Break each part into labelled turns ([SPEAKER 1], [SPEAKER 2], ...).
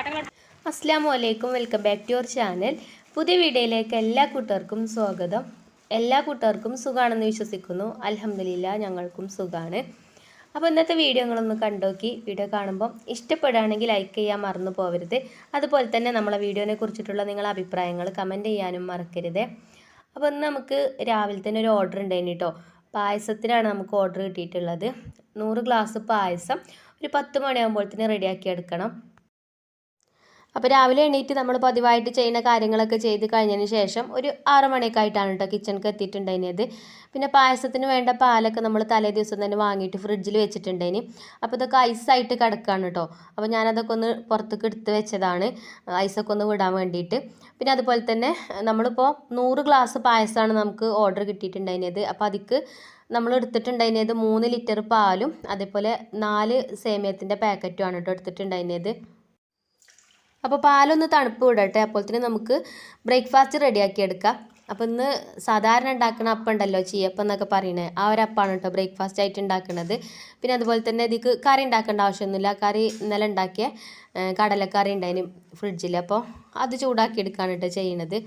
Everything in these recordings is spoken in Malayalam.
[SPEAKER 1] അസ്സാം വലൈക്കും welcome back to your channel. പുതിയ വീഡിയോയിലേക്ക് എല്ലാ കൂട്ടർക്കും സ്വാഗതം. എല്ലാ കൂട്ടർക്കും സുഖമാണെന്ന് വിശ്വസിക്കുന്നു. അലഹമില്ല ഞങ്ങൾക്കും സുഖമാണ് അപ്പോൾ ഇന്നത്തെ വീഡിയോ നിങ്ങളൊന്ന് കണ്ടോക്കി. വീഡിയോ കാണുമ്പം ഇഷ്ടപ്പെടുകയാണെങ്കിൽ ലൈക്ക് ചെയ്യാൻ മറന്നു പോകരുത് അതുപോലെ തന്നെ നമ്മളെ വീഡിയോനെ കുറിച്ചിട്ടുള്ള നിങ്ങളെ അഭിപ്രായങ്ങൾ കമന്റ് ചെയ്യാനും മറക്കരുത്. അപ്പോൾ ഇന്ന് നമുക്ക് രാവിലെ തന്നെ ഒരു ഓർഡർ ഉണ്ടായിന് കേട്ടോ പായസത്തിനാണ് നമുക്ക് ഓർഡർ കിട്ടിയിട്ടുള്ളത്. നൂറ് ഗ്ലാസ് പായസം ഒരു പത്ത് മണിയാകുമ്പോഴത്തേന് റെഡിയാക്കി എടുക്കണം. അപ്പോൾ രാവിലെ എണീറ്റ് നമ്മൾ പതിവായിട്ട് ചെയ്യുന്ന കാര്യങ്ങളൊക്കെ ചെയ്ത് കഴിഞ്ഞതിന് ശേഷം ഒരു ആറ് മണിയൊക്കെ ആയിട്ടാണ് കേട്ടോ കിച്ചണിക്ക് എത്തിയിട്ടുണ്ടായിരുന്നത്. പിന്നെ പായസത്തിന് വേണ്ട പാലൊക്കെ നമ്മൾ തലേ ദിവസം തന്നെ വാങ്ങിയിട്ട് ഫ്രിഡ്ജിൽ വെച്ചിട്ടുണ്ടായിന്. അപ്പോൾ ഇതൊക്കെ ഐസായിട്ട് കിടക്കുകയാണ് കേട്ടോ അപ്പോൾ ഞാനതൊക്കെ ഒന്ന് പുറത്തേക്ക് എടുത്ത് വെച്ചതാണ്. ഐസൊക്കെ ഒന്ന് വിടാൻ വേണ്ടിയിട്ട്. പിന്നെ അതുപോലെ തന്നെ നമ്മളിപ്പോൾ നൂറ് ഗ്ലാസ് പായസമാണ് നമുക്ക് ഓർഡർ കിട്ടിയിട്ടുണ്ടായിരുന്നത്. അപ്പോൾ അതിക്ക് നമ്മൾ എടുത്തിട്ടുണ്ടായിരുന്നത് മൂന്ന് ലിറ്റർ പാലും അതേപോലെ നാല് സേമിയത്തിന്റെ പാക്കറ്റുമാണ് കേട്ടോ എടുത്തിട്ടുണ്ടായിരുന്നത്. അപ്പോൾ പാലൊന്ന് തണുപ്പ് വിടട്ടെ. അപ്പോഴത്തേന് നമുക്ക് ബ്രേക്ക്ഫാസ്റ്റ് റെഡിയാക്കി എടുക്കാം അപ്പോൾ ഇന്ന് സാധാരണ ഉണ്ടാക്കുന്ന അപ്പം ഉണ്ടല്ലോ ചീയപ്പം എന്നൊക്കെ പറയുന്നത് ആ ഒരു അപ്പാണ് കേട്ടോ ബ്രേക്ക്ഫാസ്റ്റ് ആയിട്ട് ഉണ്ടാക്കുന്നത് പിന്നെ അതുപോലെ തന്നെ ഇതിക്ക് കറി ഉണ്ടാക്കേണ്ട ആവശ്യമൊന്നുമില്ല. കറി ഇന്നലെ ഉണ്ടാക്കിയ കടലക്കറി ഉണ്ടായിന് ഫ്രിഡ്ജിൽ അപ്പോൾ അത് ചൂടാക്കി എടുക്കുകയാണ് കേട്ടോ ചെയ്യണത്.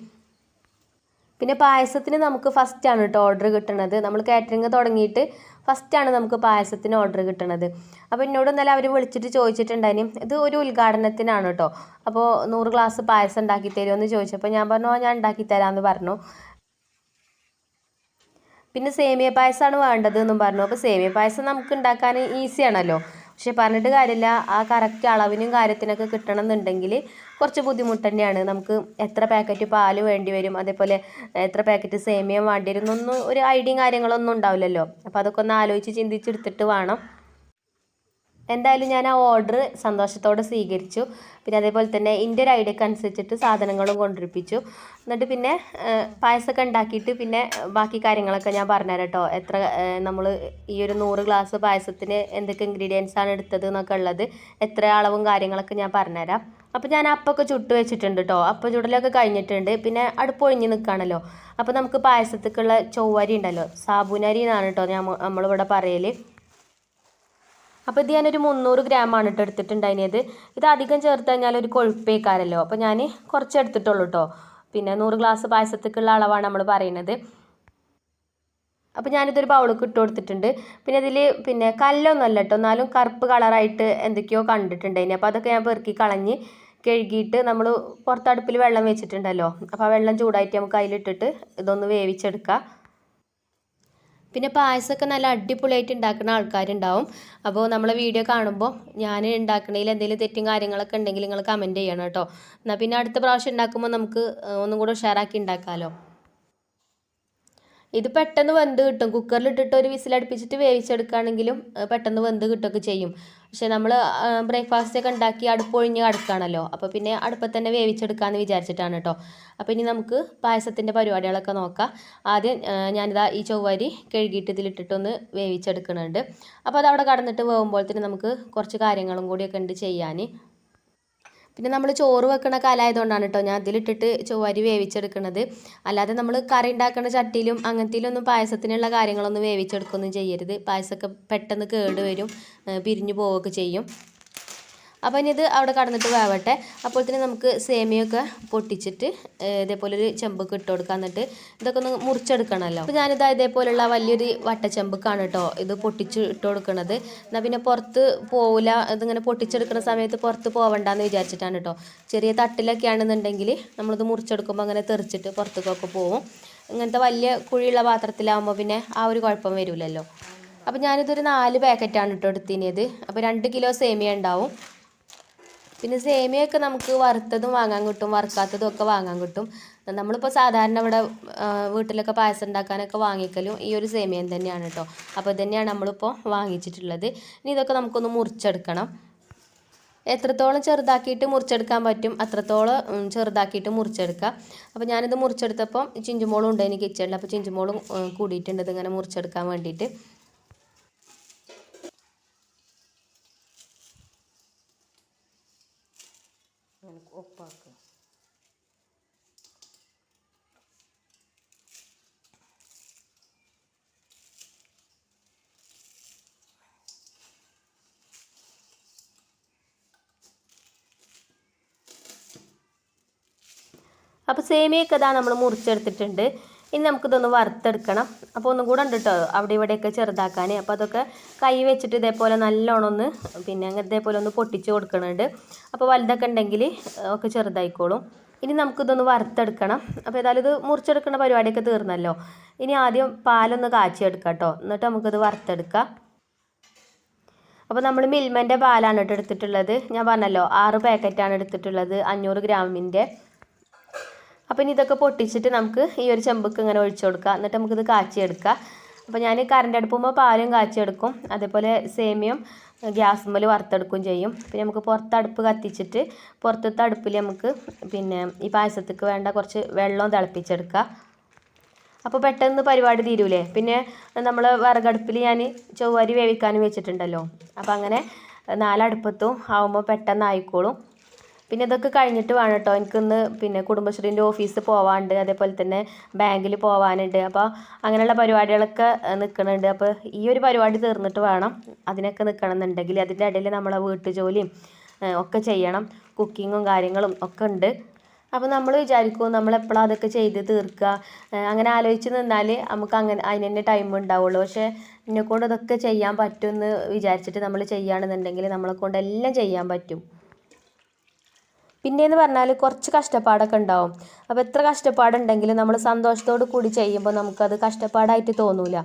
[SPEAKER 1] പിന്നെ പായസത്തിന് നമുക്ക് ഫസ്റ്റാണ് കേട്ടോ ഓർഡർ കിട്ടണത്. നമ്മൾ കാറ്ററിങ് തുടങ്ങിയിട്ട് ഫസ്റ്റാണ് നമുക്ക് പായസത്തിന് ഓർഡർ കിട്ടണത്. അപ്പോൾ എന്നോട് ഇന്നലെ അവർ വിളിച്ചിട്ട് ചോദിച്ചിട്ടുണ്ടായിരുന്നു ഇത് ഒരു ഉദ്ഘാടനത്തിനാണ് കേട്ടോ അപ്പോൾ നൂറ് ഗ്ലാസ് പായസം ഉണ്ടാക്കി തരുമോ എന്ന് ചോദിച്ചപ്പോൾ ഞാൻ പറഞ്ഞു ഞാൻ ഉണ്ടാക്കി തരാമെന്ന് പറഞ്ഞു. പിന്നെ സേമിയ പായസമാണ് വേണ്ടതെന്നും പറഞ്ഞു. അപ്പോൾ സേമിയ പായസം നമുക്ക് ഉണ്ടാക്കാൻ ഈസിയാണല്ലോ പക്ഷെ പറഞ്ഞിട്ട് കാര്യമില്ല. ആ കറക്റ്റ് അളവിനും കാര്യത്തിനൊക്കെ കിട്ടണം എന്നുണ്ടെങ്കിൽ കുറച്ച് ബുദ്ധിമുട്ട് തന്നെയാണ്. നമുക്ക് എത്ര പാക്കറ്റ് പാൽ വേണ്ടി വരും? അതേപോലെ എത്ര പാക്കറ്റ് സേമിയ വേണ്ടി വരും? എന്നൊന്നും ഒരു ഐഡിയയും കാര്യങ്ങളൊന്നും ഉണ്ടാവില്ലല്ലോ. അപ്പോൾ അതൊക്കെ ഒന്ന് ആലോചിച്ച് ചിന്തിച്ചെടുത്തിട്ട് വേണം. എന്തായാലും ഞാൻ ആ ഓർഡർ സന്തോഷത്തോടെ സ്വീകരിച്ചു. പിന്നെ അതേപോലെ തന്നെ എന്റെ ഒരു ഐഡിയക്ക് അനുസരിച്ചിട്ട് സാധനങ്ങളും കൊണ്ടുവരിപ്പിച്ചു. എന്നിട്ട് പിന്നെ പായസമൊക്കെ ഉണ്ടാക്കിയിട്ട് പിന്നെ ബാക്കി കാര്യങ്ങളൊക്കെ ഞാൻ പറഞ്ഞുതരാം കേട്ടോ. എത്ര നമ്മൾ ഈ ഒരു നൂറ് ഗ്ലാസ് പായസത്തിന് എന്തൊക്കെ ഇൻഗ്രീഡിയൻസ് ആണ് എടുത്തത് എന്നൊക്കെ ഉള്ളത് എത്ര അളവും കാര്യങ്ങളൊക്കെ ഞാൻ പറഞ്ഞുതരാം. അപ്പോൾ ഞാൻ അപ്പമൊക്കെ ചുട്ട് വെച്ചിട്ടുണ്ട് കേട്ടോ. അപ്പം ചുടലൊക്കെ കഴിഞ്ഞിട്ടുണ്ട്. പിന്നെ അടുപ്പ് ഒഴിഞ്ഞ് നിൽക്കുകയാണല്ലോ. അപ്പോൾ നമുക്ക് പായസത്തേക്കുള്ള ചൊവ്വരി ഉണ്ടല്ലോ. സാബുനരി എന്നാണ് കേട്ടോ ഞാൻ നമ്മളിവിടെ പറയൽ അപ്പോൾ ഇത് ഞാനൊരു മുന്നൂറ് ഗ്രാമാണ് കേട്ടോ എടുത്തിട്ടുണ്ടായിരുന്നത്. ഇത് അധികം ചേർത്ത് കഴിഞ്ഞാൽ ഒരു കൊഴുപ്പേക്കാരല്ലോ. അപ്പോൾ ഞാൻ കുറച്ച് എടുത്തിട്ടുള്ളൂ കേട്ടോ പിന്നെ നൂറ് ഗ്ലാസ് പായസത്തേക്കുള്ള അളവാണ് നമ്മൾ പറയുന്നത്. അപ്പോൾ ഞാനിതൊരു ബൗളിക്ക് ഇട്ട് കൊടുത്തിട്ടുണ്ട്. പിന്നെ ഇതിൽ പിന്നെ കല്ലൊന്നും അല്ല കേട്ടോ എന്നാലും കറുപ്പ് കളറായിട്ട് എന്തൊക്കെയോ കണ്ടിട്ടുണ്ടായിന്. അപ്പോൾ അതൊക്കെ ഞാൻ പെറുക്കി കളഞ്ഞ് കഴുകിയിട്ട് നമ്മൾ പുറത്തടുപ്പിൽ വെള്ളം വെച്ചിട്ടുണ്ടല്ലോ. അപ്പോൾ ആ വെള്ളം ചൂടായിട്ട് നമുക്ക് അതിലിട്ടിട്ട് ഇതൊന്ന് വേവിച്ചെടുക്കാം. പിന്നെ പായസമൊക്കെ നല്ല അടിപൊളിയായിട്ട് ഉണ്ടാക്കുന്ന ആൾക്കാരുണ്ടാവും. അപ്പോൾ നമ്മളെ വീഡിയോ കാണുമ്പോൾ ഞാൻ ഉണ്ടാക്കണതിൽ എന്തെങ്കിലും തെറ്റും കാര്യങ്ങളൊക്കെ ഉണ്ടെങ്കിൽ നിങ്ങൾ കമന്റ് ചെയ്യണം കേട്ടോ. എന്നാൽ പിന്നെ അടുത്ത പ്രാവശ്യം ഉണ്ടാക്കുമ്പോൾ നമുക്ക് ഒന്നും കൂടെ ഉഷാറാക്കി ഉണ്ടാക്കാമല്ലോ ഇത് പെട്ടെന്ന് വെന്ത് കിട്ടും. കുക്കറിൽ ഇട്ടിട്ട് ഒരു വിസിലടുപ്പിച്ചിട്ട് വേവിച്ചെടുക്കുകയാണെങ്കിലും പെട്ടെന്ന് വെന്ത് കിട്ടുകയൊക്കെ ചെയ്യും. പക്ഷെ നമ്മൾ ബ്രേക്ക്ഫാസ്റ്റ് ഒക്കെ ഉണ്ടാക്കി അടുപ്പൊഴിഞ്ഞ് കിടക്കുകയാണല്ലോ. അപ്പോൾ പിന്നെ അടുപ്പത്ത് തന്നെ വേവിച്ചെടുക്കാമെന്ന് വിചാരിച്ചിട്ടാണ് കേട്ടോ അപ്പോൾ ഇനി നമുക്ക് പായസത്തിന്റെ പരിപാടികളൊക്കെ നോക്കാം. ആദ്യം ഞാനിതാ ഈ ചൊവ്വരി കഴുകിയിട്ട് ഇതിലിട്ടിട്ടൊന്ന് വേവിച്ചെടുക്കുന്നുണ്ട് അപ്പോൾ അത് അവിടെ കടന്നിട്ട് തന്നെ നമുക്ക് കുറച്ച് കാര്യങ്ങളും കൂടിയൊക്കെ ഉണ്ട് ചെയ്യാൻ പിന്നെ നമ്മൾ ചോറ് വെക്കണ കൊണ്ടാണ് കേട്ടോ ഞാൻ അതിലിട്ടിട്ട് ചൊവ്വരി വേവിച്ചെടുക്കുന്നത് അല്ലാതെ നമ്മൾ കറി ഉണ്ടാക്കുന്ന ചട്ടിയിലും അങ്ങനത്തേലൊന്നും പായസത്തിനുള്ള കാര്യങ്ങളൊന്നും വേവിച്ചെടുക്കുകയൊന്നും ചെയ്യരുത്. പായസമൊക്കെ പെട്ടെന്ന് കേട് വരും പിരിഞ്ഞു പോവുകയൊക്കെ ചെയ്യും. അപ്പോൾ ഇത് അവിടെ കടന്നിട്ട് വേവട്ടെ. അപ്പോൾ തന്നെ നമുക്ക് സേമിയൊക്കെ പൊട്ടിച്ചിട്ട് ഇതേപോലെ ഒരു ചെമ്പൊക്കെ ഇട്ട് കൊടുക്കുക എന്നിട്ട് ഇതൊക്കെ ഒന്ന് മുറിച്ചെടുക്കണമല്ലോ. അപ്പോൾ ഞാനിത് ഇതേപോലെയുള്ള വലിയൊരു വട്ടച്ചെമ്പക്കാണ് കേട്ടോ ഇത് പൊട്ടിച്ച് ഇട്ട് കൊടുക്കണത്. എന്നാൽ പിന്നെ പുറത്ത് പോവില്ല ഇതിങ്ങനെ പൊട്ടിച്ചെടുക്കുന്ന സമയത്ത് പുറത്ത് പോവണ്ടെന്ന് വിചാരിച്ചിട്ടാണ് കേട്ടോ ചെറിയ തട്ടിലൊക്കെ ആണെന്നുണ്ടെങ്കിൽ നമ്മളിത് മുറിച്ചെടുക്കുമ്പോൾ അങ്ങനെ തെറിച്ചിട്ട് പുറത്തേക്കൊക്കെ പോവും. ഇങ്ങനത്തെ വലിയ കുഴിയുള്ള പാത്രത്തിലാവുമ്പോൾ പിന്നെ ആ ഒരു കുഴപ്പം വരില്ലല്ലോ അപ്പോൾ ഞാനിതൊരു നാല് പാക്കറ്റാണ് കേട്ടോ എടുത്തിനത്. അപ്പോൾ രണ്ട് കിലോ സേമിയ ഉണ്ടാവും. പിന്നെ സേമിയൊക്കെ നമുക്ക് വറുത്തതും വാങ്ങാൻ കിട്ടും വറുക്കാത്തതും ഒക്കെ വാങ്ങാൻ കിട്ടും. നമ്മളിപ്പോൾ സാധാരണ ഇവിടെ വീട്ടിലൊക്കെ പായസം ഉണ്ടാക്കാനൊക്കെ വാങ്ങിക്കലും ഈ ഒരു സേമിയൻ തന്നെയാണ് കേട്ടോ അപ്പോൾ തന്നെയാണ് നമ്മളിപ്പോൾ വാങ്ങിച്ചിട്ടുള്ളത്. ഇനി ഇതൊക്കെ നമുക്കൊന്ന് മുറിച്ചെടുക്കണം. എത്രത്തോളം ചെറുതാക്കിയിട്ട് മുറിച്ചെടുക്കാൻ പറ്റും അത്രത്തോളം ചെറുതാക്കിയിട്ട് മുറിച്ചെടുക്കുക. അപ്പോൾ ഞാനിത് മുറിച്ചെടുത്തപ്പം ചിഞ്ചുമോളും ഉണ്ട് എനിക്ക് കിച്ചണിൽ അപ്പോൾ ചിഞ്ചുമോളും കൂടിയിട്ടുണ്ട് ഇതിങ്ങനെ മുറിച്ചെടുക്കാൻ വേണ്ടിയിട്ട്. സേമിയൊക്കെ ഇതാ നമ്മൾ മുറിച്ചെടുത്തിട്ടുണ്ട്. ഇനി നമുക്കിതൊന്ന് വറുത്തെടുക്കണം. അപ്പോൾ ഒന്നും കൂടെ ഉണ്ട് കേട്ടോ അവിടെ ഇവിടെയൊക്കെ ചെറുതാക്കാൻ അപ്പോൾ അതൊക്കെ കൈ വെച്ചിട്ട് ഇതേപോലെ നല്ലോണം ഒന്ന് പിന്നെ അങ്ങനെ ഇതേപോലെ ഒന്ന് പൊട്ടിച്ച് കൊടുക്കുന്നുണ്ട് അപ്പോൾ വലുതൊക്കെ ഉണ്ടെങ്കിൽ ഒക്കെ ചെറുതായിക്കോളും. ഇനി നമുക്കിതൊന്ന് വറുത്തെടുക്കണം. അപ്പോൾ ഏതായാലും ഇത് മുറിച്ചെടുക്കുന്ന പരിപാടിയൊക്കെ തീർന്നല്ലോ. ഇനി ആദ്യം പാലൊന്ന് കാച്ചിയെടുക്കാം കേട്ടോ എന്നിട്ട് നമുക്കിത് വറുത്തെടുക്കാം. അപ്പോൾ നമ്മൾ മിൽമന്റെ പാലാണ് കേട്ടോ എടുത്തിട്ടുള്ളത്. ഞാൻ പറഞ്ഞല്ലോ ആറ് പാക്കറ്റാണ് എടുത്തിട്ടുള്ളത്. അഞ്ഞൂറ് ഗ്രാമിന്റെ അപ്പോൾ ഇനി ഇതൊക്കെ പൊട്ടിച്ചിട്ട് നമുക്ക് ഈ ഒരു ചെമ്പക്ക് ഇങ്ങനെ ഒഴിച്ചു കൊടുക്കുക എന്നിട്ട് നമുക്കിത് കാച്ചിയെടുക്കാം. അപ്പോൾ ഞാൻ കറണ്ട് അടുപ്പുമ്പോൾ പാലും കാച്ചിയെടുക്കും. അതേപോലെ സേമിയം ഗ്യാസുമ്മൽ വറുത്തെടുക്കുകയും ചെയ്യും. പിന്നെ നമുക്ക് പുറത്ത് അടുപ്പ് കത്തിച്ചിട്ട് പുറത്തത്തെ അടുപ്പിൽ നമുക്ക് പിന്നെ ഈ പായസത്തേക്ക് വേണ്ട കുറച്ച് വെള്ളം തിളപ്പിച്ചെടുക്കുക അപ്പോൾ പെട്ടെന്ന് പരിപാടി തീരൂലേ? പിന്നെ നമ്മൾ വിറകടുപ്പിൽ ഞാൻ ചൊവ്വരി വേവിക്കാനും വെച്ചിട്ടുണ്ടല്ലോ. അപ്പോൾ അങ്ങനെ നാലടുപ്പത്തും ആവുമ്പോൾ പെട്ടെന്ന് ആയിക്കോളും പിന്നെ ഇതൊക്കെ കഴിഞ്ഞിട്ട് വേണം കേട്ടോ എനിക്കിന്ന് പിന്നെ കുടുംബശ്രീന്റെ ഓഫീസിൽ പോവാനുണ്ട് അതേപോലെ തന്നെ ബാങ്കിൽ പോവാനുണ്ട്. അപ്പോൾ അങ്ങനെയുള്ള പരിപാടികളൊക്കെ നിൽക്കുന്നുണ്ട് അപ്പോൾ ഈ ഒരു പരിപാടി തീർന്നിട്ട് വേണം അതിനൊക്കെ നിൽക്കണം എന്നുണ്ടെങ്കിൽ അതിന്റെ ഇടയിൽ നമ്മളെ വീട്ടുജോലിയും ഒക്കെ ചെയ്യണം. കുക്കിങ്ങും കാര്യങ്ങളും ഒക്കെ ഉണ്ട്. അപ്പോൾ നമ്മൾ വിചാരിക്കും നമ്മൾ എപ്പോഴാണ് അതൊക്കെ ചെയ്ത് തീർക്കുക അങ്ങനെ ആലോചിച്ച് നിന്നാൽ നമുക്ക് അങ്ങനെ അതിന് തന്നെ ടൈം ഉണ്ടാവുള്ളൂ. പക്ഷേ എന്നെക്കൊണ്ട് ഇതൊക്കെ ചെയ്യാൻ പറ്റുമെന്ന് വിചാരിച്ചിട്ട് നമ്മൾ ചെയ്യുകയാണെന്നുണ്ടെങ്കിൽ നമ്മളെക്കൊണ്ട് എല്ലാം ചെയ്യാൻ പറ്റും. പിന്നെയെന്ന് പറഞ്ഞാൽ കുറച്ച് കഷ്ടപ്പാടൊക്കെ ഉണ്ടാവും. അപ്പോൾ എത്ര കഷ്ടപ്പാടുണ്ടെങ്കിലും നമ്മൾ സന്തോഷത്തോടു കൂടി ചെയ്യുമ്പോൾ നമുക്കത് കഷ്ടപ്പാടായിട്ട് തോന്നൂല.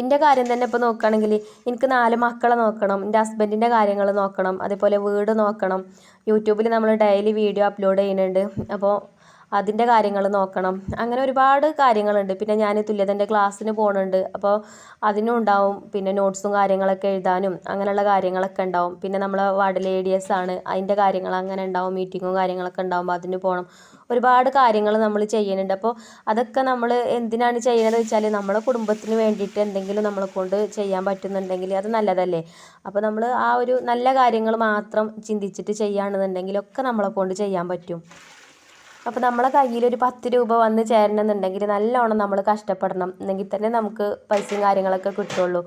[SPEAKER 1] എന്റെ കാര്യം തന്നെ ഇപ്പോൾ നോക്കുകയാണെങ്കിൽ എനിക്ക് നാല് മക്കളെ നോക്കണം എന്റെ ഹസ്ബൻഡിന്റെ കാര്യങ്ങൾ നോക്കണം അതേപോലെ വീട് നോക്കണം. യൂട്യൂബിൽ നമ്മൾ ഡെയിലി വീഡിയോ അപ്ലോഡ് ചെയ്യുന്നുണ്ട്. അപ്പോൾ അതിന്റെ കാര്യങ്ങൾ നോക്കണം. അങ്ങനെ ഒരുപാട് കാര്യങ്ങളുണ്ട്. പിന്നെ ഞാൻ തുല്യതന്റെ ക്ലാസ്സിന് പോകുന്നുണ്ട് അപ്പോൾ അതിനും ഉണ്ടാവും. പിന്നെ നോട്ട്സും കാര്യങ്ങളൊക്കെ എഴുതാനും അങ്ങനെയുള്ള കാര്യങ്ങളൊക്കെ ഉണ്ടാവും. പിന്നെ നമ്മളെ വാർഡ് എ ഡി എസ് ആണ്. അതിന്റെ കാര്യങ്ങൾ അങ്ങനെ ഉണ്ടാവും. മീറ്റിങ്ങും കാര്യങ്ങളൊക്കെ ഉണ്ടാകുമ്പോൾ അതിന് പോകണം ഒരുപാട് കാര്യങ്ങൾ നമ്മൾ ചെയ്യുന്നുണ്ട് അപ്പോൾ അതൊക്കെ നമ്മൾ എന്തിനാണ് ചെയ്യുന്നത് വെച്ചാൽ നമ്മളെ കുടുംബത്തിന് വേണ്ടിയിട്ട് എന്തെങ്കിലും നമ്മളെ കൊണ്ട് ചെയ്യാൻ പറ്റുന്നുണ്ടെങ്കിൽ അത് നല്ലതല്ലേ? അപ്പോൾ നമ്മൾ ആ ഒരു നല്ല കാര്യങ്ങൾ മാത്രം ചിന്തിച്ചിട്ട് ചെയ്യുകയാണെന്നുണ്ടെങ്കിൽ ഒക്കെ നമ്മളെ കൊണ്ട് ചെയ്യാൻ പറ്റും. അപ്പോൾ നമ്മളെ കയ്യിൽ ഒരു പത്ത് രൂപ വന്ന് ചേരണമെന്നുണ്ടെങ്കിൽ നല്ലോണം നമ്മൾ കഷ്ടപ്പെടണം. എന്നെങ്കിൽ തന്നെ നമുക്ക് പൈസയും കാര്യങ്ങളൊക്കെ കിട്ടുള്ളൂ.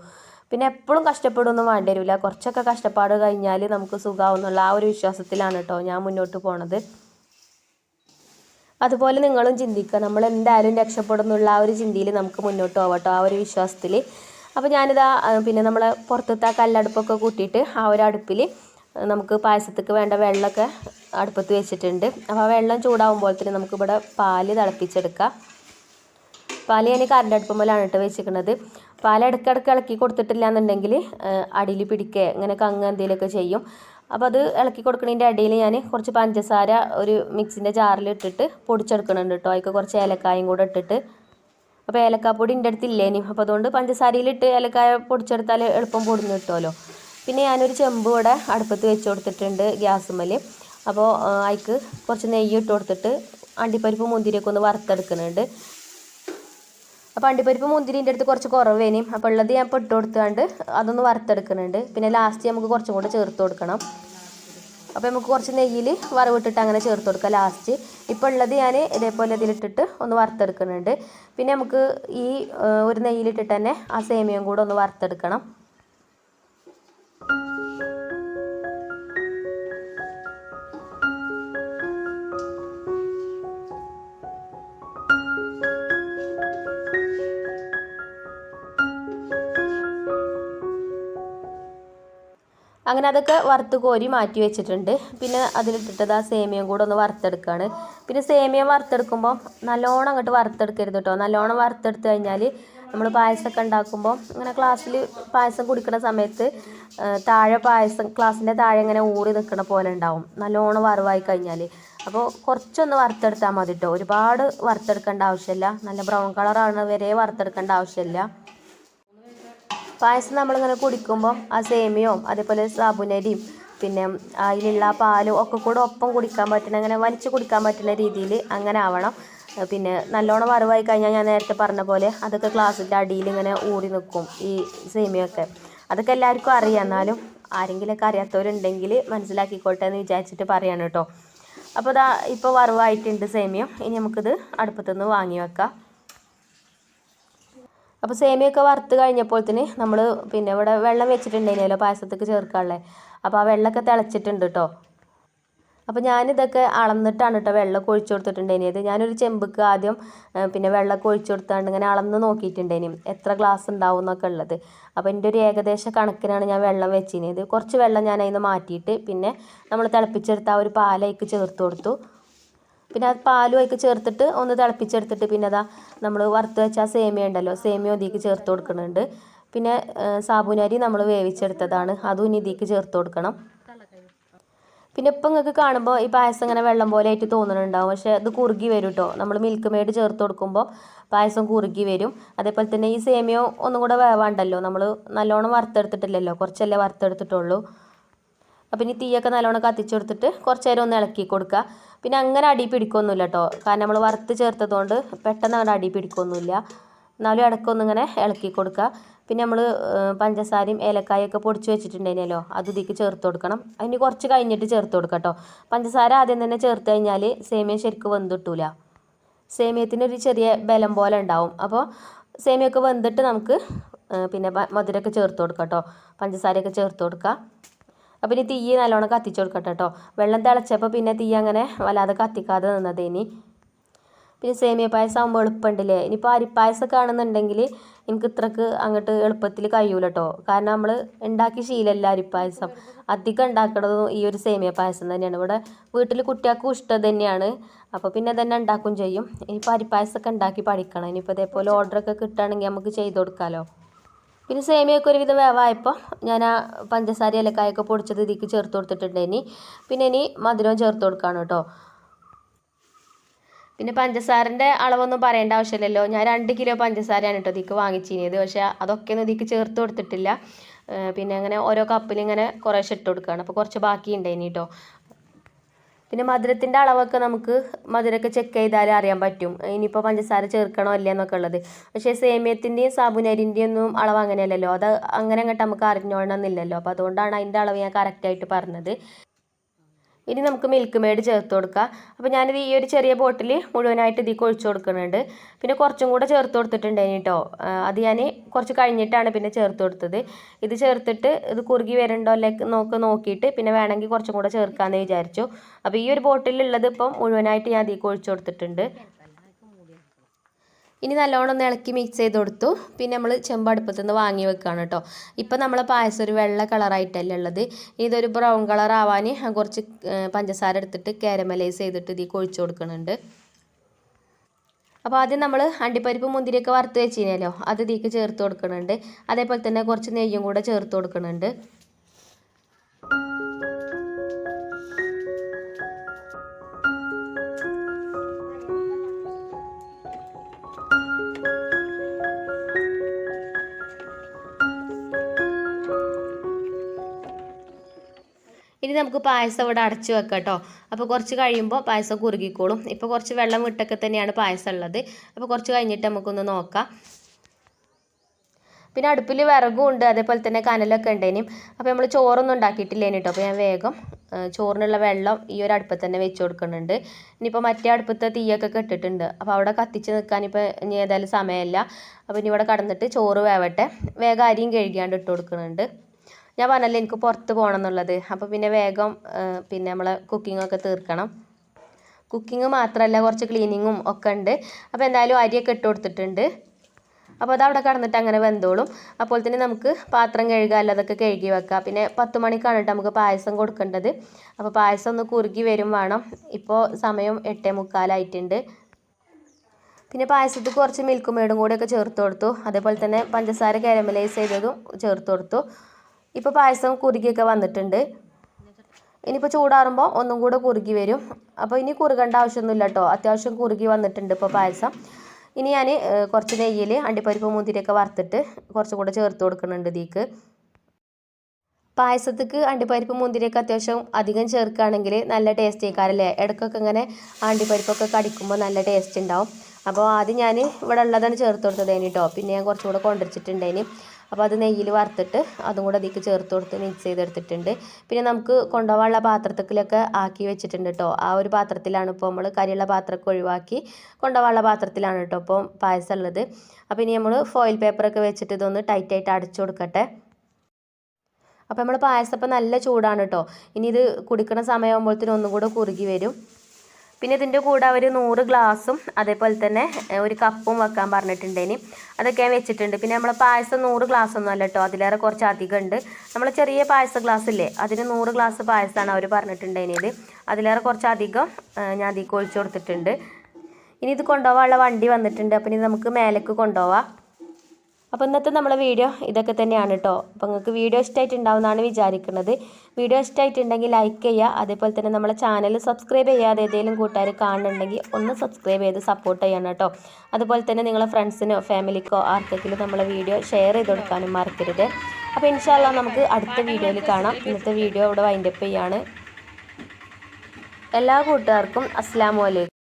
[SPEAKER 1] പിന്നെ എപ്പോഴും കഷ്ടപ്പെടുമൊന്നും വേണ്ടി വരില്ല. കുറച്ചൊക്കെ കഷ്ടപ്പാട് കഴിഞ്ഞാൽ നമുക്ക് സുഖമാവുന്നുള്ള ആ ഒരു വിശ്വാസത്തിലാണ് കേട്ടോ ഞാൻ മുന്നോട്ട് പോണത്. അതുപോലെ നിങ്ങളും ചിന്തിക്കുക. നമ്മൾ എന്തായാലും രക്ഷപ്പെടുന്നുള്ള ആ ഒരു ചിന്തയിൽ നമുക്ക് മുന്നോട്ട് പോകട്ടോ ആ ഒരു വിശ്വാസത്തിൽ. അപ്പോൾ ഞാനിതാ പിന്നെ നമ്മളെ പുറത്തത്തെ ആ കല്ലടുപ്പൊക്കെ കൂട്ടിയിട്ട് ആ ഒരു അടുപ്പിൽ നമുക്ക് പായസത്തേക്ക് വേണ്ട വെള്ളമൊക്കെ അടുപ്പത്ത് വെച്ചിട്ടുണ്ട്. അപ്പോൾ ആ വെള്ളം ചൂടാകുമ്പോഴത്തേന് നമുക്കിവിടെ പാൽ തിളപ്പിച്ചെടുക്കാം. പാൽ ഞാൻ കറണ്ട് അടുപ്പുമ്പോഴാണ് ഇട്ട് വെച്ചിരിക്കുന്നത്. പാൽ ഇടയ്ക്കിടയ്ക്ക് ഇളക്കി കൊടുത്തിട്ടില്ല എന്നുണ്ടെങ്കിൽ അടിയിൽ പിടിക്കുക ഇങ്ങനെ കങ്ങ എന്തെങ്കിലുമൊക്കെ ചെയ്യും. അപ്പോൾ അത് ഇളക്കി കൊടുക്കുന്നതിന്റെ ഇടയിൽ ഞാൻ കുറച്ച് പഞ്ചസാര ഒരു മിക്സിന്റെ ജാറിൽ ഇട്ടിട്ട് പൊടിച്ചെടുക്കുന്നുണ്ട് കേട്ടോ. അതിൽ കുറച്ച് ഏലക്കായും കൂടെ ഇട്ടിട്ട്. അപ്പോൾ ഏലക്കാപ്പൊടി എന്റെ അടുത്ത് ഇല്ലേനി. അപ്പോൾ അതുകൊണ്ട് പഞ്ചസാരയിലിട്ട് ഏലക്കായ പൊടിച്ചെടുത്താൽ എളുപ്പം പൊടിഞ്ഞ് കിട്ടുമല്ലോ. പിന്നെ ഞാനൊരു ചെമ്പ് ഇവിടെ അടുപ്പത്ത് വെച്ച് കൊടുത്തിട്ടുണ്ട് ഗ്യാസുമ്മൽ അപ്പോൾ അതിക്ക് കുറച്ച് നെയ്യ് ഇട്ട് കൊടുത്തിട്ട് അണ്ടിപ്പരിപ്പ് മുന്തിരിയൊക്കെ ഒന്ന് വറുത്തെടുക്കുന്നുണ്ട്. അപ്പോൾ അണ്ടിപ്പരിപ്പ് മുന്തിരിന്റെ അടുത്ത് കുറച്ച് കുറവേനും അപ്പോൾ ഉള്ളത് ഞാൻ ഇപ്പോൾ ഇട്ട് കൊടുത്തുകൊണ്ട് അതൊന്ന് വറുത്തെടുക്കുന്നുണ്ട്. പിന്നെ ലാസ്റ്റ് നമുക്ക് കുറച്ചും കൂടെ ചേർത്ത് കൊടുക്കണം. അപ്പോൾ നമുക്ക് കുറച്ച് നെയ്യിൽ വറവിട്ടിട്ട് അങ്ങനെ ചേർത്ത് കൊടുക്കാം ലാസ്റ്റ് ഇപ്പോൾ ഉള്ളത് ഞാൻ ഇതേപോലെ ഇതിലിട്ടിട്ട് ഒന്ന് വറുത്തെടുക്കുന്നുണ്ട്. പിന്നെ നമുക്ക് ഈ ഒരു നെയ്യിലിട്ടിട്ട് തന്നെ ആ സേമിയം കൂടെ ഒന്ന് വറുത്തെടുക്കണം. അങ്ങനെ അതൊക്കെ വറുത്ത് കോരി മാറ്റി വെച്ചിട്ടുണ്ട്. പിന്നെ അതിലിട്ടിട്ടത് ആ സേമിയം കൂടെ ഒന്ന് വറുത്തെടുക്കുകയാണ് പിന്നെ സേമിയം വറുത്തെടുക്കുമ്പോൾ നല്ലോണം അങ്ങോട്ട് വറുത്തെടുക്കരുത് കേട്ടോ നല്ലോണം വറുത്തെടുത്ത് കഴിഞ്ഞാൽ നമ്മൾ പായസമൊക്കെ ഉണ്ടാക്കുമ്പോൾ അങ്ങനെ ക്ലാസ്സിൽ പായസം കുടിക്കുന്ന സമയത്ത് താഴെ പായസം ക്ലാസ്സിന്റെ താഴെ ഇങ്ങനെ ഊറി നിൽക്കുന്ന പോലെ ഉണ്ടാവും. നല്ലോണം വറവായി കഴിഞ്ഞാൽ. അപ്പോൾ കുറച്ചൊന്ന് വറുത്തെടുത്താൽ മതി കേട്ടോ ഒരുപാട് വറുത്തെടുക്കേണ്ട ആവശ്യമില്ല. നല്ല ബ്രൗൺ കളറാണ് വരെ വറുത്തെടുക്കേണ്ട ആവശ്യമില്ല. പായസം നമ്മളിങ്ങനെ കുടിക്കുമ്പോൾ ആ സേമിയവും അതേപോലെ സാബുനരിയും പിന്നെ അതിലുള്ള പാലും ഒക്കെ കൂടെ ഒപ്പം കുടിക്കാൻ പറ്റുന്ന അങ്ങനെ വലിച്ച് കുടിക്കാൻ പറ്റുന്ന രീതിയിൽ അങ്ങനെ ആവണം. പിന്നെ നല്ലോണം വറവായി കഴിഞ്ഞാൽ ഞാൻ നേരത്തെ പറഞ്ഞ പോലെ അതൊക്കെ ഗ്ലാസ്സിന്റെ അടിയിൽ ഇങ്ങനെ ഊറി നിൽക്കും ഈ സേമിയൊക്കെ. അതൊക്കെ എല്ലാവർക്കും അറിയാം. എന്നാലും ആരെങ്കിലുമൊക്കെ അറിയാത്തവരുണ്ടെങ്കിൽ മനസ്സിലാക്കിക്കോട്ടെ എന്ന് വിചാരിച്ചിട്ട് പറയാണ് കേട്ടോ. അപ്പോൾ ഇതാ ഇപ്പോൾ വറവായിട്ടുണ്ട് സേമിയം. ഇനി നമുക്കിത് അടുപ്പത്തുനിന്ന് വാങ്ങി വെക്കാം. അപ്പോൾ സേമിയൊക്കെ വറുത്ത് തന്നെ നമ്മൾ പിന്നെ ഇവിടെ വെള്ളം വെച്ചിട്ടുണ്ടായിരുന്നല്ലോ പായസത്തേക്ക് ചേർക്കാനുള്ളത് അപ്പോൾ ആ വെള്ളമൊക്കെ തിളച്ചിട്ടുണ്ട് കേട്ടോ അപ്പോൾ ഞാനിതൊക്കെ അളന്നിട്ടാണ് കേട്ടോ വെള്ളമൊക്കെ ഒഴിച്ചു കൊടുത്തിട്ടുണ്ടായിരുന്നത്. ഞാനൊരു ചെമ്പുക്ക് ആദ്യം പിന്നെ വെള്ളമൊക്കെ ഒഴിച്ചു കൊടുത്താണ്ട് ഇങ്ങനെ അളന്ന് നോക്കിയിട്ടുണ്ടായിരുന്നു. എത്ര ഗ്ലാസ് ഉണ്ടാവും എന്നൊക്കെ ഉള്ളത്. അപ്പോൾ എന്റെ ഒരു ഏകദേശ കണക്കിനാണ് ഞാൻ വെള്ളം വെച്ചിരുന്നത്. കുറച്ച് വെള്ളം ഞാൻ അതിൽ നിന്ന് മാറ്റിയിട്ട് പിന്നെ നമ്മൾ തിളപ്പിച്ചെടുത്ത ആ ഒരു പാലേക്ക് ചേർത്ത് കൊടുത്തു. പിന്നെ അത് പാലും അതിലേക്ക് ചേർത്തിട്ട് ഒന്ന് തിളപ്പിച്ചെടുത്തിട്ട് പിന്നെ അതാ നമ്മൾ വറുത്ത് വെച്ച സേമിയ ഉണ്ടല്ലോ സേമിയ ഇതിലേക്ക് ചേർത്ത് കൊടുക്കുന്നുണ്ട്. പിന്നെ സാബുനരി നമ്മൾ വേവിച്ചെടുത്തതാണ് അതും ഇനി ഇതിലേക്ക് ചേർത്ത് കൊടുക്കണം. പിന്നെ ഇപ്പം നിങ്ങൾക്ക് കാണുമ്പോൾ ഈ പായസം ഇങ്ങനെ വെള്ളം പോലെ ആയിട്ട് തോന്നുന്നുണ്ടാവും പക്ഷേ അത് കുറുകി വരും കേട്ടോ നമ്മൾ മിൽക്ക് മെയ്ഡ് ചേർത്ത് കൊടുക്കുമ്പോൾ പായസം കുറുകി വരും. അതേപോലെ തന്നെ ഈ സേമിയോ ഒന്നും കൂടെ വേവാണ്ടല്ലോ നമ്മൾ നല്ലോണം വറുത്തെടുത്തിട്ടില്ലല്ലോ കുറച്ചല്ലേ വറുത്തെടുത്തിട്ടുള്ളൂ. അപ്പം ഇനി തീയൊക്കെ നല്ലോണം കത്തിച്ചെടുത്തിട്ട് കുറച്ച് നേരം ഒന്ന് ഇളക്കി കൊടുക്കുക. പിന്നെ അങ്ങനെ അടി പിടിക്കൊന്നുമില്ല കേട്ടോ. കാരണം നമ്മൾ വറുത്ത് ചേർത്തതുകൊണ്ട് പെട്ടെന്ന് അങ്ങനെ അടി പിടിക്കൊന്നുമില്ല. എന്നാലും ഇടയ്ക്കൊന്നിങ്ങനെ ഇളക്കി കൊടുക്കുക. പിന്നെ നമ്മൾ പഞ്ചസാരയും ഏലക്കായൊക്കെ പൊടിച്ച് വെച്ചിട്ടുണ്ടായിരുന്നല്ലോ അത് ഇതിക്ക് ചേർത്ത് കൊടുക്കണം. അതിന് കുറച്ച് കഴിഞ്ഞിട്ട് ചേർത്ത് കൊടുക്കാം കേട്ടോ. പഞ്ചസാര ആദ്യം തന്നെ ചേർത്ത് കഴിഞ്ഞാൽ സേമിയ ശരിക്കും വെന്ത് കിട്ടൂല സേമിയത്തിന് ഒരു ചെറിയ ബലം പോലെ ഉണ്ടാവും. അപ്പോൾ സേമിയൊക്കെ വെന്തിട്ട് നമുക്ക് പിന്നെ മധുരമൊക്കെ ചേർത്ത് കൊടുക്കാം കേട്ടോ. പഞ്ചസാരയൊക്കെ ചേർത്ത് കൊടുക്കുക. അപ്പോൾ ഇനി തീ നല്ലോണം കത്തിച്ച് കൊടുക്കട്ടെ കേട്ടോ വെള്ളം തിളച്ചപ്പോൾ പിന്നെ തീ അങ്ങനെ വല്ലാതെ കത്തിക്കാതെ നിന്നത് ഇനി. പിന്നെ സേമിയ പായസം ആകുമ്പോൾ എളുപ്പമുണ്ടല്ലേ? ഇനിയിപ്പോൾ അരിപ്പായസമൊക്കെ ആണെന്നുണ്ടെങ്കിൽ എനിക്ക് ഇത്രക്ക് അങ്ങോട്ട് എളുപ്പത്തിൽ കഴിയൂല കേട്ടോ കാരണം നമ്മൾ ഉണ്ടാക്കി ശീലമല്ല അരിപ്പായസം. അധികം ഉണ്ടാക്കണതും ഈ ഒരു സേമിയ പായസം തന്നെയാണ്. ഇവിടെ വീട്ടിൽ കുട്ടികൾക്കും ഇഷ്ടം തന്നെയാണ്. അപ്പോൾ പിന്നെ തന്നെ ഉണ്ടാക്കും ചെയ്യും. ഇനിയിപ്പോൾ അരിപ്പായസമൊക്കെ ഉണ്ടാക്കി പഠിക്കണം. ഇനിയിപ്പോൾ ഇതേപോലെ ഓർഡറൊക്കെ കിട്ടുകയാണെങ്കിൽ നമുക്ക് ചെയ്ത് കൊടുക്കാമല്ലോ പിന്നെ സേമിയൊക്കെ ഒരുവിധം വേവായപ്പോൾ ഞാൻ ആ പഞ്ചസാര ഏലക്കായൊക്കെ പൊടിച്ചത് ഇതിലേക്ക് ചേർത്ത് കൊടുത്തിട്ടുണ്ട് ഇനി. പിന്നെ ഇനി മധുരവും ചേർത്ത് കൊടുക്കുകയാണ് കേട്ടോ. പിന്നെ പഞ്ചസാരന്റെ അളവൊന്നും പറയേണ്ട ആവശ്യമില്ലല്ലോ. ഞാൻ രണ്ട് കിലോ പഞ്ചസാരയാണ് കേട്ടോ ഇതിക്ക് വാങ്ങിച്ചിനിയത് പക്ഷേ അതൊക്കെ ഒന്നും ഇതിക്ക് ചേർത്ത് കൊടുത്തിട്ടില്ല. പിന്നെ അങ്ങനെ ഓരോ കപ്പിൽ ഇങ്ങനെ കുറേശ്ശെ ഇട്ട് കൊടുക്കുകയാണ് അപ്പോൾ കുറച്ച് ബാക്കിയുണ്ട് ഇനി കേട്ടോ. പിന്നെ മധുരത്തിന്റെ അളവൊക്കെ നമുക്ക് മധുരമൊക്കെ ചെക്ക് ചെയ്താൽ അറിയാൻ പറ്റും. ഇനിയിപ്പോൾ പഞ്ചസാര ചേർക്കണോ അല്ലേ എന്നൊക്കെ ഉള്ളത്. പക്ഷേ സേമിയത്തിന്റെയും സാബുനരിന്റെയും ഒന്നും അളവ് അങ്ങനെയല്ലല്ലോ. അത് അങ്ങനെ അങ്ങോട്ട് നമുക്ക് അറിഞ്ഞോളണം എന്നില്ലല്ലോ. അപ്പോൾ അതുകൊണ്ടാണ് അതിന്റെ അളവ് ഞാൻ കറക്റ്റായിട്ട് പറഞ്ഞത്. ഇനി നമുക്ക് മിൽക്ക് മേഡ് ചേർത്ത് കൊടുക്കുക അപ്പോൾ ഞാനിത് ഈ ഒരു ചെറിയ ബോട്ടിൽ മുഴുവനായിട്ട് ഇതിൽ ഒഴിച്ചു കൊടുക്കുന്നുണ്ട്. പിന്നെ കുറച്ചും കൂടെ ചേർത്ത് കൊടുത്തിട്ടുണ്ട് കേട്ടോ അത് ഞാൻ കുറച്ച് കഴിഞ്ഞിട്ടാണ് പിന്നെ ചേർത്ത് കൊടുത്തത്. ഇത് ചേർത്തിട്ട് ഇത് കുറുകി വരണ്ടോ അല്ലെ നോക്ക് നോക്കിയിട്ട് പിന്നെ വേണമെങ്കിൽ കുറച്ചും കൂടെ ചേർക്കാമെന്ന് വിചാരിച്ചു. അപ്പോൾ ഈ ഒരു ബോട്ടിലുള്ളത് ഇപ്പം മുഴുവനായിട്ട് ഞാൻ ഇതിൽ ഒഴിച്ചു കൊടുത്തിട്ടുണ്ട്. ഇനി നല്ലോണം ഒന്ന് ഇളക്കി മിക്സ് ചെയ്ത് കൊടുത്തു. പിന്നെ നമ്മൾ ചെമ്പടുപ്പത്തു നിന്ന് വാങ്ങി വെക്കുകയാണ് കേട്ടോ ഇപ്പം നമ്മളെ പായസം ഒരു വെള്ള കളറായിട്ടല്ലേ ഉള്ളത്. ഇതൊരു ബ്രൗൺ കളർ ആവാൻ കുറച്ച് പഞ്ചസാര എടുത്തിട്ട് കാരമലൈസ് ചെയ്തിട്ട് ഇതിൽ കൊഴിച്ചു കൊടുക്കുന്നുണ്ട്. അപ്പോൾ ആദ്യം നമ്മൾ അണ്ടിപ്പരിപ്പ് മുന്തിരിയൊക്കെ വറുത്ത് വെച്ചിനല്ലോ അത് ഇതിലേക്ക് ചേർത്ത് കൊടുക്കുന്നുണ്ട്. അതേപോലെ തന്നെ കുറച്ച് നെയ്യും കൂടെ ചേർത്ത് കൊടുക്കുന്നുണ്ട്. നമുക്ക് പായസം ഇവിടെ അടച്ചു വെക്കാം കേട്ടോ. അപ്പോൾ കുറച്ച് കഴിയുമ്പോൾ പായസം കുറുകിക്കോളും. ഇപ്പോൾ കുറച്ച് വെള്ളം വിട്ടൊക്കെ തന്നെയാണ് പായസം ഉള്ളത്. അപ്പോൾ കുറച്ച് കഴിഞ്ഞിട്ട് നമുക്കൊന്ന് നോക്കാം. പിന്നെ അടുപ്പിൽ വിറകും ഉണ്ട്. അതേപോലെ തന്നെ കനലൊക്കെ ഉണ്ടേനും അപ്പോൾ നമ്മൾ ചോറൊന്നും ഉണ്ടാക്കിയിട്ടില്ലേനി കേട്ടോ. അപ്പോൾ ഞാൻ വേഗം ചോറിനുള്ള വെള്ളം ഈ ഒരു അടുപ്പത്ത് തന്നെ വെച്ച് കൊടുക്കുന്നുണ്ട്. ഇനിയിപ്പോൾ മറ്റേ അടുപ്പത്തെ തീയൊക്കെ കെട്ടിട്ടുണ്ട് അപ്പോൾ അവിടെ കത്തിച്ച് നിൽക്കാൻ ഇപ്പോൾ ഇനി ഏതായാലും സമയമില്ല. അപ്പോൾ ഇനി ഇവിടെ കടന്നിട്ട് ചോറ് വേവട്ടെ. വേഗം അരിയും കഴുകിയാണ്ട് ഇട്ട് കൊടുക്കുന്നുണ്ട്. ഞാൻ പറഞ്ഞല്ലോ എനിക്ക് പുറത്ത് പോകണം എന്നുള്ളത്. അപ്പോൾ പിന്നെ വേഗം പിന്നെ നമ്മളെ ഒക്കെ തീർക്കണം. കുക്കിംഗ് മാത്രമല്ല കുറച്ച് ക്ലീനിങ്ങും ഒക്കെ ഉണ്ട്. അപ്പോൾ എന്തായാലും അരിയൊക്കെ ഇട്ട് കൊടുത്തിട്ടുണ്ട്. അപ്പോൾ അത് അവിടെ കടന്നിട്ട് അങ്ങനെ വെന്തോളും. അപ്പോൾ തന്നെ നമുക്ക് പാത്രം കഴുകുക അല്ലാതൊക്കെ കഴുകി വെക്കാം. പിന്നെ പത്ത് മണിക്കാണ് നമുക്ക് പായസം കൊടുക്കേണ്ടത്. അപ്പോൾ പായസം ഒന്ന് കുറുകി വരും വേണം. ഇപ്പോൾ സമയം എട്ടേ മുക്കാലായിട്ടുണ്ട് പിന്നെ പായസത്തിൽ കുറച്ച് മിൽക്ക് മേടും കൂടെയൊക്കെ ചേർത്ത് കൊടുത്തു. അതേപോലെ തന്നെ പഞ്ചസാര കാരമലൈസ് ചെയ്തതും ചേർത്ത് കൊടുത്തു. ഇപ്പോൾ പായസം കുറുകിയൊക്കെ വന്നിട്ടുണ്ട്. ഇനിയിപ്പോൾ ചൂടാറുമ്പോൾ ഒന്നും കൂടെ കുറുകി വരും. അപ്പോൾ ഇനി കുറുകേണ്ട ആവശ്യമൊന്നുമില്ല കേട്ടോ അത്യാവശ്യം കുറുകി വന്നിട്ടുണ്ട് ഇപ്പോൾ പായസം. ഇനി ഞാൻ കുറച്ച് നെയ്യിൽ അണ്ടിപ്പരിപ്പ് മുന്തിരിയൊക്കെ വറുത്തിട്ട് കുറച്ചും കൂടെ ചേർത്ത് കൊടുക്കുന്നുണ്ട് ഇതിക്ക്. പായസത്തേക്ക് അണ്ടിപ്പരിപ്പ് മുന്തിരിയൊക്കെ അത്യാവശ്യം അധികം ചേർക്കുകയാണെങ്കിൽ നല്ല ടേസ്റ്റ് ആയിക്കാറല്ലേ ഇടയ്ക്കൊക്കെ ഇങ്ങനെ അണ്ടിപ്പരിപ്പൊക്കെ കടിക്കുമ്പോൾ നല്ല ടേസ്റ്റ് ഉണ്ടാവും. അപ്പോൾ ആദ്യം ഞാൻ ഇവിടെ ഉള്ളതാണ് ചേർത്ത് കൊടുത്തതേനി കേട്ടോ പിന്നെ ഞാൻ കുറച്ചും കൂടെ കൊണ്ടുവച്ചിട്ടുണ്ടേനി അപ്പോൾ അത് നെയ്യിൽ വറുത്തിട്ട് അതും കൂടെ അതിലേക്ക് ചേർത്ത് കൊടുത്ത് മിക്സ് ചെയ്തെടുത്തിട്ടുണ്ട്. പിന്നെ നമുക്ക് കൊണ്ടുപോകാനുള്ള പാത്രത്തിലൊക്കെ ആക്കി വെച്ചിട്ടുണ്ട് കേട്ടോ ആ ഒരു പാത്രത്തിലാണ് ഇപ്പോൾ നമ്മൾ കരിയുള്ള പാത്രമൊക്കെ ഒഴിവാക്കി കൊണ്ടുപോകാനുള്ള പാത്രത്തിലാണ് കേട്ടോ ഇപ്പോൾ പായസം ഉള്ളത് അപ്പോൾ ഇനി നമ്മൾ ഫോയിൽ പേപ്പറൊക്കെ വെച്ചിട്ട് ഇതൊന്ന് ടൈറ്റായിട്ട് അടച്ചു കൊടുക്കട്ടെ. അപ്പോൾ നമ്മൾ പായസം ഇപ്പം നല്ല ചൂടാണ് കേട്ടോ ഇനി ഇത് കുടിക്കുന്ന സമയമാകുമ്പോഴത്തേനും ഒന്നും കൂടെ കുറുകി വരും. പിന്നെ ഇതിന്റെ കൂടെ അവർ നൂറ് ഗ്ലാസും അതേപോലെ തന്നെ ഒരു കപ്പും വെക്കാൻ പറഞ്ഞിട്ടുണ്ടേനി അതൊക്കെ ഞാൻ വെച്ചിട്ടുണ്ട്. പിന്നെ നമ്മൾ പായസം നൂറ് ഗ്ലാസ് ഒന്നും അല്ല കേട്ടോ അതിലേറെ കുറച്ച് അധികം ഉണ്ട്. നമ്മൾ ചെറിയ പായസ ഗ്ലാസ് ഇല്ലേ അതിന് നൂറ് ഗ്ലാസ് പായസമാണ് അവർ പറഞ്ഞിട്ടുണ്ടേനിയത് അതിലേറെ കുറച്ച് അധികം ഞാൻ അതിൽ ഒഴിച്ചു കൊടുത്തിട്ടുണ്ട്. ഇനി ഇത് കൊണ്ടുപോകാനുള്ള വണ്ടി വന്നിട്ടുണ്ട്. അപ്പം ഇനി നമുക്ക് മേലേക്ക് കൊണ്ടുപോവാം. അപ്പോൾ ഇന്നത്തെ നമ്മളെ വീഡിയോ ഇതൊക്കെ തന്നെയാണ് കേട്ടോ അപ്പോൾ നിങ്ങൾക്ക് വീഡിയോ ഇഷ്ടമായിട്ടുണ്ടാവുമെന്നാണ് വിചാരിക്കുന്നത് വീഡിയോ ഇഷ്ടമായിട്ടുണ്ടെങ്കിൽ ലൈക്ക് ചെയ്യുക. അതേപോലെ തന്നെ നമ്മളെ ചാനൽ സബ്സ്ക്രൈബ് ചെയ്യാതെ ഏതെങ്കിലും കൂട്ടുകാർ കാണുന്നുണ്ടെങ്കിൽ ഒന്ന് സബ്സ്ക്രൈബ് ചെയ്ത് സപ്പോർട്ട് ചെയ്യണം കേട്ടോ അതുപോലെ തന്നെ നിങ്ങളെ ഫ്രണ്ട്സിനോ ഫാമിലിക്കോ ആർക്കെങ്കിലും നമ്മളെ വീഡിയോ ഷെയർ ചെയ്ത് കൊടുക്കാനും മറക്കരുത്. അപ്പോൾ ഇൻഷാല്ല നമുക്ക് അടുത്ത വീഡിയോയിൽ കാണാം. ഇന്നത്തെ വീഡിയോ ഇവിടെ വൈൻഡപ്പ് ചെയ്യാണ്. എല്ലാ കൂട്ടുകാർക്കും അസ്സാം വലൈക്കും